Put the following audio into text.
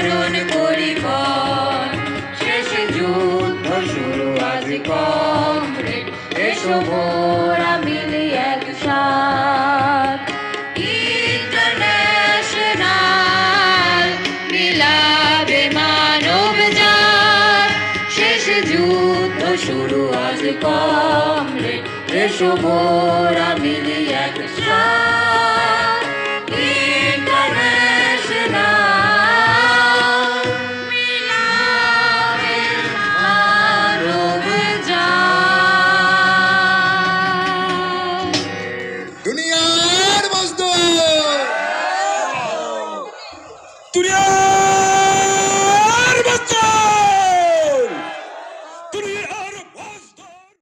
করুন পরিবার শেষ যুদ্ধ শুরু, আজ কমরেড। এসো ভোরা মিলি যুদ্ধ শুরু, আজ কমরেড। এসো ভোরা মিলি একসাথ।